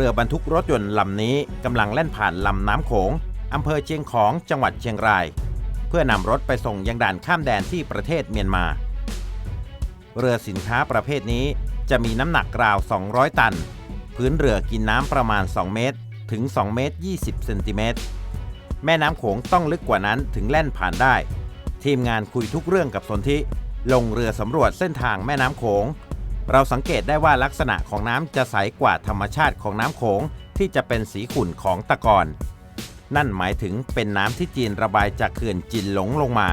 เรือบรรทุกรถยนต์ลำนี้กำลังแล่นผ่านลำน้ำโขงอำเภอเชียงของจังหวัดเชียงราย เพื่อนำรถไปส่งยังด่านข้ามแดนที่ประเทศเมียนมา เรือสินค้าประเภทนี้จะมีน้ำหนักราว 200 ตัน พื้นเรือกินน้ำประมาณ 2 เมตร ถึง 2 เมตร 20 เซนติเมตร แม่น้ำโขงต้องลึกกว่านั้นถึงแล่นผ่านได้ ทีมงานคุยทุกเรื่องกับสนธิลงเรือสำรวจเส้นทางแม่น้ำโขง เราสังเกตได้ว่าลักษณะของน้ำจะใสกว่าธรรมชาติของน้ำโขงที่จะเป็นสีขุ่นของตะกอน นั่นหมายถึงเป็นน้ำที่จีนระบายจากเขื่อนจินหลงลงมา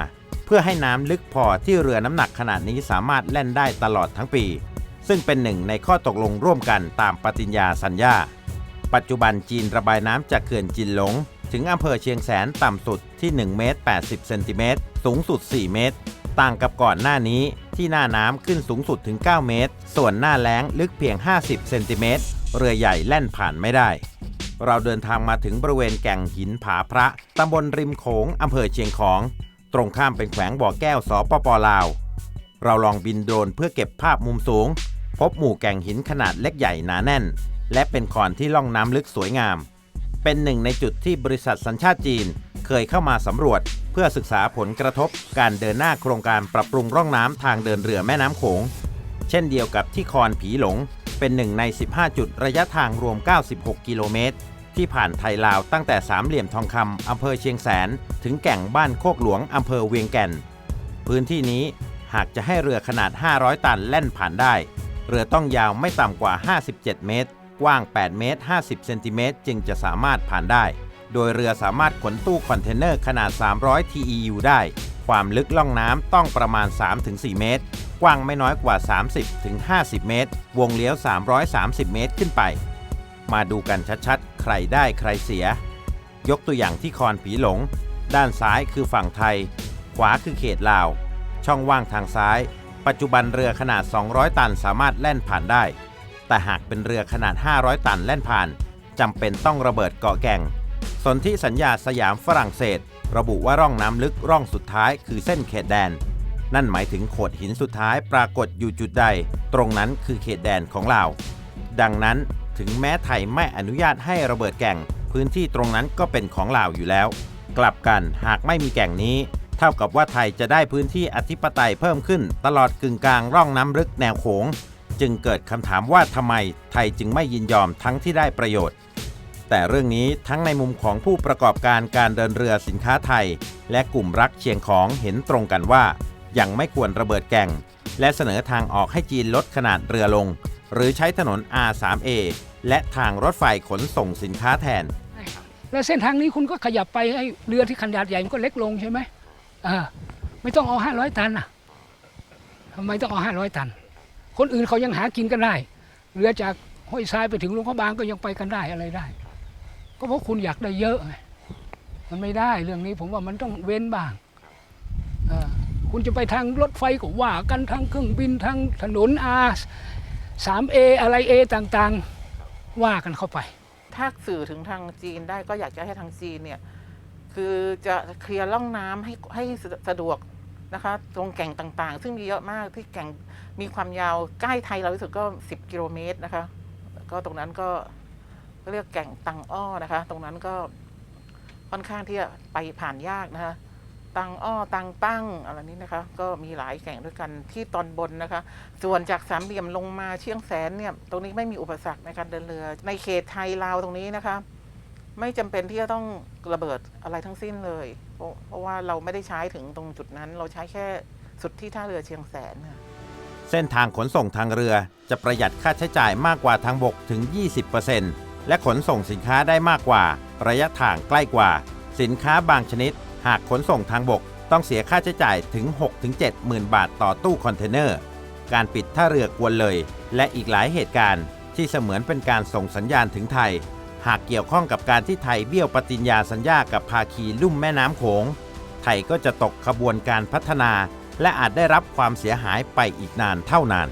เพื่อให้น้ำลึกพอที่เรือน้ำหนักขนาดนี้สามารถแล่นได้ตลอดทั้งปี ซึ่งเป็นหนึ่งในข้อตกลงร่วมกันตามปฏิญญาสัญญา ปัจจุบันจีนระบายน้ำจากเขื่อนจินหลง ถึงอำเภอเชียงแสนต่ำสุดที่1เมตร80เซนติเมตรสูงสุด 4 เมตร ต่างกับก่อนหน้านี้ ที่หน้าน้ำขึ้นสูงสุดถึง 9 เมตร ส่วนหน้าแล้งลึกเพียง 50 เซนติเมตร เรือใหญ่แล่นผ่านไม่ได้ เราเดินทางมาถึงบริเวณแก่งหินผาพระ ตำบลริมโขงอำเภอเชียงของ ตรงข้ามเป็นแขวงบ่อแก้วสปปลาว เราลองบินโดรนเพื่อเก็บภาพมุมสูง พบหมู่แก่งหินขนาดเล็กใหญ่หนาแน่น และเป็นขอนที่ล่องน้ำลึกสวยงาม เป็นหนึ่งในจุดที่บริษัทสัญชาติจีน เคยเข้ามาสำรวจ พื่อศึกษาผลกระทบการเดินหน้าโครงการปรับปรุงร่องน้ำทางเดินเรือแม่น้ำโขง เช่นเดียวกับที่คอนผีหลง เป็นหนึ่งใน 15 จุดระยะทางรวม 96 กิโลเมตร ที่ผ่านไทยลาวตั้งแต่สามเหลี่ยมทองคำอำเภอเชียงแสน ถึงแก่งบ้านโคกหลวงอำเภอเวียงแก่น พื้นที่นี้หากจะให้เรือขนาด 500 ตันแล่นผ่านได้ เรือต้องยาวไม่ต่ำกว่า 57 เมตร กว้าง 8 เมตร 50 เซนติเมตรจึงจะสามารถผ่านได้ โดยเรือสามารถขนตู้คอนเทนเนอร์ขนาด 300 TEU ได้ ความลึกล่องน้ำต้องประมาณ 3-4 เมตร กว้างไม่น้อยกว่า 30-50 เมตร วงเลี้ยว 330 เมตรขึ้นไป มาดูกันชัดๆ ใครได้ใครเสีย ยกตัวอย่างที่คอนผีหลง ด้านซ้ายคือฝั่งไทย ขวาคือเขตลาว ช่องว่างทางซ้าย ปัจจุบันเรือขนาด 200 ตันสามารถแล่นผ่านได้ แต่หากเป็นเรือขนาด 500 ตันแล่นผ่านจำเป็นต้องระเบิดเกาะแก่ง สนธิสัญญาสยามฝรั่งเศส ระบุว่าร่องน้ำลึกร่องสุดท้ายคือเส้นเขตแดน นั่นหมายถึงโขดหินสุดท้ายปรากฏอยู่จุดใด ตรงนั้นคือเขตแดนของลาว ดังนั้นถึงแม้ไทยไม่อนุญาตให้ระเบิดแก่ง พื้นที่ตรงนั้นก็เป็นของลาวอยู่แล้ว กลับกันหากไม่มีแก่งนี้ เท่ากับว่าไทยจะได้พื้นที่อธิปไตยเพิ่มขึ้น ตลอดกึ่งกลางร่องน้ำลึกแนวโขง จึงเกิดคำถามว่าทำไมไทยจึงไม่ยินยอมทั้งที่ได้ประโยชน์ แต่เรื่องนี้ทั้งในมุมของผู้ประกอบการการเดินเรือสินค้าไทย และกลุ่มรักเชียงของเห็นตรงกันว่า ยังไม่ควรระเบิดแก่ง และเสนอทางออกให้จีนลดขนาดเรือลง หรือใช้ถนน R3A และทางรถไฟขนส่งสินค้าแทน แล้วเส้นทางนี้คุณก็ขยับไปให้เรือที่ขนาดใหญ่มันก็เล็กลงใช่ไหมอ่าไม่ต้องเอาห้าร้อยตันนะทำไมต้องเอาห้าร้อยตัน คนอื่นเขายังหากินกันได้ เรือจากห้วยทรายไปถึงหลวงพระบางก็ยังไปกันได้อะไรได้ ก็เพราะคุณอยากได้เยอะไงมันไม่ได้เรื่องนี้ผมว่ามันต้องเว้นบ้างคุณจะไปทางรถไฟก็ว่ากันทางเครื่องบินทางถนนอาสามเออะไรเอต่างๆ ว่ากันเข้าไป ถ้าสื่อถึงทางจีนได้ก็อยากจะให้ทางจีนเนี่ยคือจะเคลียร์ล่องน้ำให้ให้สะดวกนะคะ ตรงแก่งต่างๆ ซึ่งมีเยอะมากที่แก่งมีความยาวใกล้ไทยเราที่สุดก็ 10 กิโลเมตรนะคะ ก็ตรงนั้นก็ เรียกแก่งตังอ้อนะคะ ตรงนั้นก็ค่อนข้างที่จะไปผ่านยากนะคะ ตังอ้อตังปั้งอะไรนี้นะคะ ก็มีหลายแก่งด้วยกันที่ตอนบนนะคะ ส่วนจากสามเหลี่ยมลงมาเชียงแสนเนี่ย ตรงนี้ไม่มีอุปสรรคในการเดินเรือ ในเขตไทยลาวตรงนี้นะคะ ไม่จำเป็นที่จะต้องระเบิดอะไรทั้งสิ้นเลยเพราะเพราะว่าเราไม่ได้ใช้ถึงตรงจุดนั้น เราใช้แค่สุดที่ท่าเรือเชียงแสนค่ะเส้นทางขนส่งทางเรือจะประหยัดค่าใช้จ่ายมากกว่าทางบกถึง 20% และขนส่งสินค้าได้มากกว่า ระยะทางใกล้กว่า สินค้าบางชนิด หากขนส่งทางบก ต้องเสียค่าใช้จ่ายถึง 6-7หมื่นบาทต่อตู้คอนเทนเนอร์ การปิดท่าเรือกวนเลย และอีกหลายเหตุการณ์ที่เสมือนเป็นการส่งสัญญาณถึงไทย หากเกี่ยวข้องกับการที่ไทยเบี้ยวปฏิญญาสัญญากับภาคีลุ่มแม่น้ำโขง ไทยก็จะตกขบวนการพัฒนา และอาจได้รับความเสียหายไปอีกนานเท่านาน